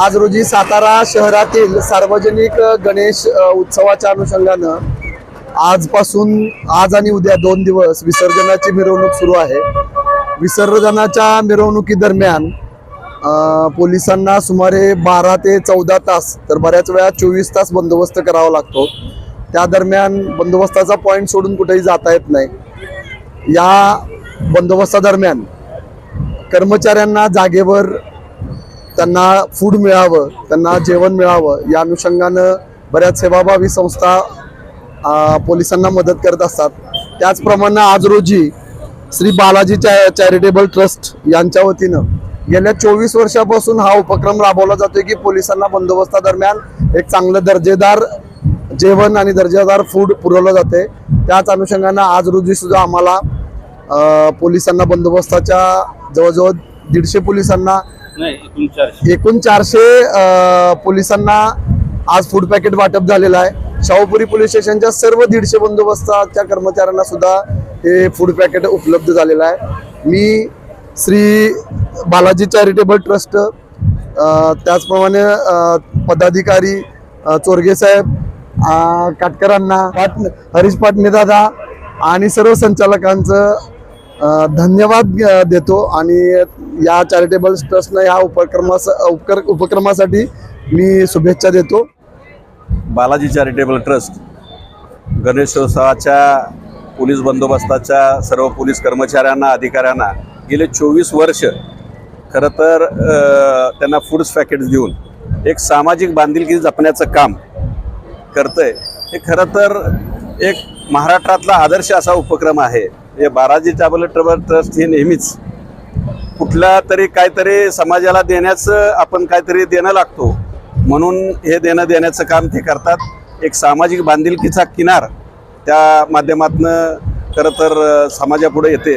आज रोजी सातारा शहरातील सार्वजनिक गणेश उत्सवाच्या अनुषंगानं आजपासून आज आणि उद्या दोन दिवस विसर्जनाची मिरवणूक सुरू आहे. विसर्जनाच्या मिरवणुकीदरम्यान पोलिसांना सुमारे बारा ते चौदा तास तर बऱ्याच वेळा चोवीस तास बंदोबस्त करावा लागतो. त्या दरम्यान बंदोबस्ताचा पॉईंट सोडून कुठेही जाता येत नाही. या बंदोबस्तादरम्यान कर्मचाऱ्यांना जागेवर त्यांना फूड मिळावं त्यांना जेवण मिळावं या अनुषंगानं बऱ्याच सेवाभावी संस्था पोलिसांना मदत करत असतात. त्याचप्रमाणे आज रोजी श्री बालाजी चॅ चॅरिटेबल ट्रस्ट यांच्या वतीनं गेल्या चोवीस वर्षापासून हा उपक्रम राबवला जातोय की पोलिसांना बंदोबस्तादरम्यान एक चांगलं दर्जेदार जेवण आणि दर्जेदार फूड पुरवलं जाते. त्याच अनुषंगानं आज रोजी सुद्धा आम्हाला पोलिसांना बंदोबस्ताच्या जवळजवळ दीडशे पोलिसांना नाही एकूण चारशे. पोलिसांना आज फूड पॅकेट वाटप झालेलं आहे. शाहूपुरी पोलीस स्टेशनच्या सर्व दीडशे बंदोबस्ताच्या कर्मचाऱ्यांना सुद्धा हे फूड पॅकेट उपलब्ध झालेलं आहे. मी श्री बालाजी चॅरिटेबल ट्रस्ट त्याचप्रमाणे पदाधिकारी चोरगेसाहेब चोरगे साहेब काटकरांना पाट हरीश पाटणे दादा आणि सर्व संचालकांचं धन्यवाद देतो आणि या चॅरिटेबल ट्रस्टनं या उपक्रमास उपकर उपक्रमासाठी मी शुभेच्छा देतो. बालाजी चॅरिटेबल ट्रस्ट गणेशोत्सवाच्या पोलीस बंदोबस्ताच्या सर्व पोलीस कर्मचाऱ्यांना अधिकाऱ्यांना गेले चोवीस वर्ष खरं तर त्यांना फूड्स पॅकेट्स देऊन एक सामाजिक बांधिलकी जपण्याचं काम करतंय. हे खरं तर एक महाराष्ट्रातला आदर्श असा उपक्रम आहे. हे बालाजी ट्रबल ट्रस्ट हे नेहमीच. कुठल्या तरी काहीतरी समाजाला देण्याचं आपण काहीतरी देणं लागतो. म्हणून हे देणं देण्याचं काम ते करतात. एक सामाजिक बांधिलकीचा किनार त्या माध्यमातनं खरं तर समाजापुढे येते.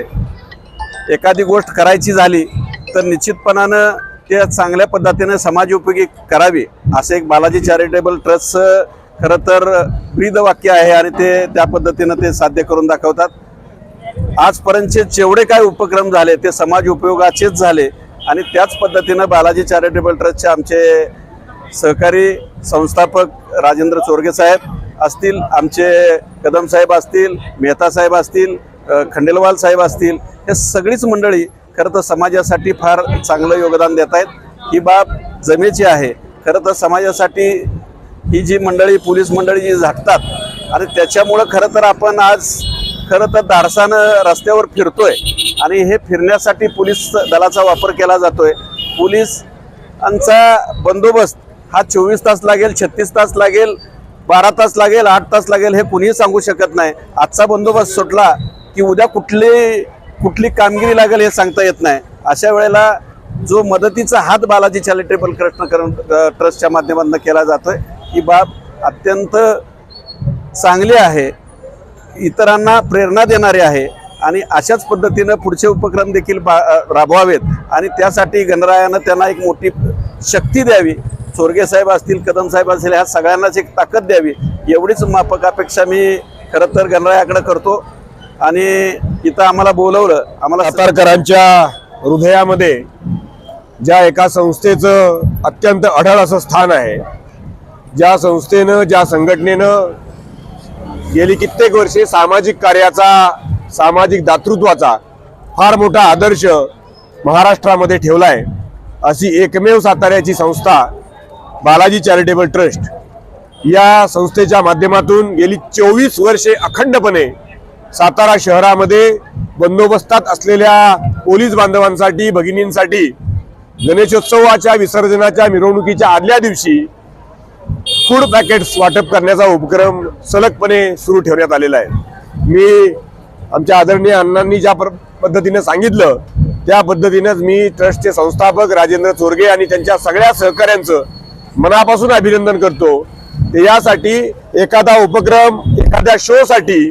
एखादी गोष्ट करायची झाली तर निश्चितपणानं ते चांगल्या पद्धतीनं समाजोपयोगी करावी असं एक बालाजी चॅरिटेबल ट्रस्टचं खरं तर ब्रीद वाक्य आहे आणि ते त्या पद्धतीनं ते साध्य करून दाखवतात. आजपर्यंतचे जेवढे काय उपक्रम झाले ते समाज उपयोगाचेच झाले. आणि त्याच पद्धतीनं बालाजी चॅरिटेबल ट्रस्टचे आमचे सहकारी संस्थापक राजेंद्र चोरगे साहेब असतील आमचे कदम साहेब असतील मेहता साहेब असतील खंडेलवाल साहेब असतील हे सगळीच मंडळी खरं तर समाजासाठी फार चांगलं योगदान देत आहेत. ही बाब जमेची आहे. खरं तर समाजासाठी ही जी मंडळी पोलीस मंडळी जी झाकतात आणि त्याच्यामुळं खरं तर आपण आज खरं तर दारसानं रस्त्यावर फिरतोय आणि हे फिरण्यासाठी पोलीस दलाचा वापर केला जातोय. पोलिसांचा बंदोबस्त हा चोवीस तास लागेल छत्तीस तास लागेल बारा तास लागेल आठ तास लागेल हे कुणीही सांगू शकत नाही. आजचा बंदोबस्त सुटला की उद्या कुठली कुठली कामगिरी लागेल हे सांगता येत नाही. अशा वेळेला जो मदतीचा हात बालाजी चॅरिटेबल कृष्णकरण ट्रस्टच्या माध्यमातून केला जातोय ही बाब अत्यंत चांगली आहे. इतरांना प्रेरणा देणारे आहे. आणि अशाच पद्धतीनं पुढचे उपक्रम देखील बा राबवावेत. आणि त्यासाठी गणरायानं त्यांना एक मोठी शक्ती द्यावी. चोरगे साहेब असतील कदम साहेब असतील ह्या सगळ्यांनाच एक ताकद द्यावी. एवढीच मापकापेक्षा मी खरं तर गणरायाकडे करतो. आणि इथं आम्हाला बोलवलं आम्हाला सातारकरांच्या हृदयामध्ये ज्या एका संस्थेचं अत्यंत अढळ असं स्थान आहे ज्या संस्थेनं ज्या संघटनेनं गेली कित्येक वर्षे सामाजिक कार्याचा सामाजिक दातृत्वाचा फार मोठा आदर्श महाराष्ट्रामध्ये ठेवला आहे अशी एकमेव साताऱ्याची संस्था बालाजी चॅरिटेबल ट्रस्ट या संस्थेच्या माध्यमातून गेली चोवीस वर्षे अखंडपणे सातारा शहरामध्ये बंदोबस्तात असलेल्या पोलीस बांधवांसाठी भगिनींसाठी गणेशोत्सवाच्या विसर्जनाच्या मिरवणुकीच्या आदल्या दिवशी फूड पॅकेट्स वाटप करण्याचा उपक्रम सलगपणे सुरू ठेवण्यात आलेला आहे. मी आमच्या आदरणीय अण्णांनी ज्या पद्धतीनं सांगितलं त्या पद्धतीनंच मी ट्रस्टचे संस्थापक राजेंद्र चोरगे आणि त्यांच्या सगळ्या सहकाऱ्यांचं मनापासून अभिनंदन करतो. ते यासाठी एखादा उपक्रम एखाद्या शोसाठी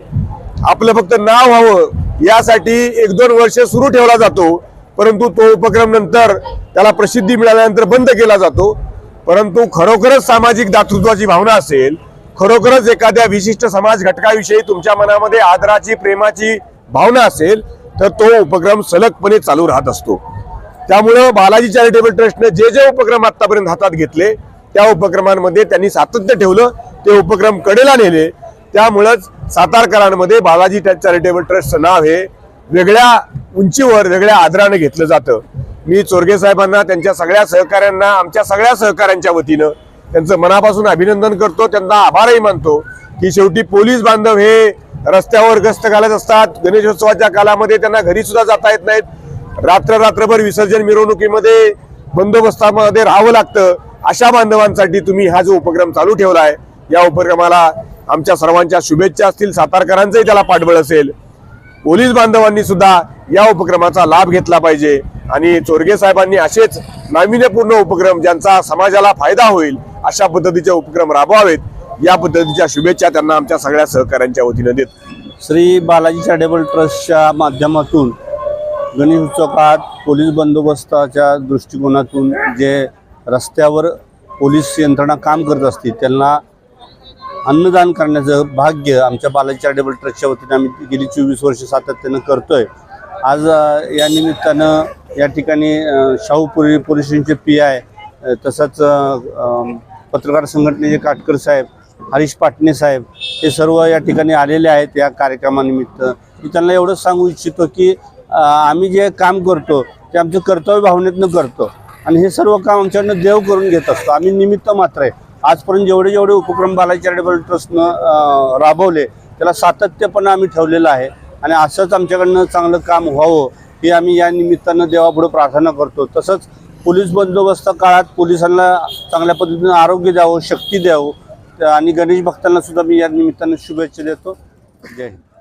आपलं फक्त नाव व्हावं यासाठी एक दोन वर्ष सुरू ठेवला जातो. परंतु तो उपक्रम नंतर त्याला प्रसिद्धी मिळाल्यानंतर बंद केला जातो. परंतु खरोखरच सामाजिक दातृत्वाची भावना असेल खरोखरच एखाद्या विशिष्ट समाज घटकाविषयी तुमच्या मनामध्ये आदराची प्रेमाची भावना असेल तर तो उपक्रम सलगपणे चालू राहत असतो. त्यामुळं बालाजी चॅरिटेबल ट्रस्टने जे जे उपक्रम आतापर्यंत हातात घेतले त्या उपक्रमांमध्ये त्यांनी सातत्य ठेवलं ते उपक्रम कडेला नेले. त्यामुळंच सातारकरांमध्ये बालाजी चॅरिटेबल ट्रस्टचं नाव हे वेगळ्या उंचीवर वेगळ्या आदराने घेतलं जातं. मी चोरगे साहेबांना त्यांच्या सगळ्या सहकाऱ्यांना आमच्या सगळ्या सहकाऱ्यांच्या वतीनं त्यांचं मनापासून अभिनंदन करतो त्यांना आभारही मानतो की शेवटी पोलीस बांधव हे रस्त्यावर गस्त घालत असतात. गणेशोत्सवाच्या कालामध्ये त्यांना घरी सुद्धा जाता येत नाहीत. रात्र रात्रभर विसर्जन मिरवणुकीमध्ये बंदोबस्तामध्ये राहावं लागतं. अशा बांधवांसाठी तुम्ही हा जो उपक्रम चालू ठेवला आहे या उपक्रमाला आमच्या सर्वांच्या शुभेच्छा असतील. सातारकरांचंही त्याला पाठबळ असेल. पोलीस बांधवांनी सुद्धा या उपक्रमाचा लाभ घेतला पाहिजे. आणि चोरगे साहेबांनी असेच नाविन्यपूर्ण उपक्रम ज्यांचा समाजाला फायदा होईल अशा पद्धतीचे उपक्रम राबवावेत. या पद्धतीच्या शुभेच्छा त्यांना आमच्या सगळ्या सहकाऱ्यांच्या वतीनं देत. श्री बालाजी चॅरिटेबल ट्रस्टच्या माध्यमातून गणेश उत्सव काळात पोलीस बंदोबस्ताच्या दृष्टिकोनातून जे रस्त्यावर पोलीस यंत्रणा काम करत असते त्यांना अन्नदान करण्याचं भाग्य आमच्या बालाजी चॅरिटेबल ट्रस्टच्या वतीने आम्ही गेली चोवीस वर्ष सातत्यानं करतोय. आज या निमित्तानं या ठिकाणी शाहूपुरी पोलीस स्टेशनचे पी आय तसंच पत्रकार संघटनेचे काटकर साहेब हरीश पाटणे साहेब हे सर्व या ठिकाणी आलेले आहेत या कार्यक्रमानिमित्त. मी त्यांना एवढंच सांगू इच्छितो की आम्ही जे काम करतो ते आमचं कर्तव्य भावनेतनं करतो. आणि हे सर्व काम आमच्याकडनं देव करून घेत असतो. आम्ही निमित्त मात्र आहे. आजपर्यंत जेवढे जेवढे उपक्रम बालाजी चॅरिटेबल ट्रस्टनं राबवले त्याला सातत्यपणा आम्ही ठेवलेलं आहे. आणि असंच आमच्याकडनं चांगलं काम व्हावं ही आम्ही या निमित्तानं देवापुढे प्रार्थना करतो. तसंच पोलीस बंदोबस्त काळात पोलिसांना चांगल्या पद्धतीनं आरोग्य द्यावं शक्ती द्यावं आणि गणेश भक्तांना सुद्धा मी या निमित्तानं शुभेच्छा देतो. जय हिंद.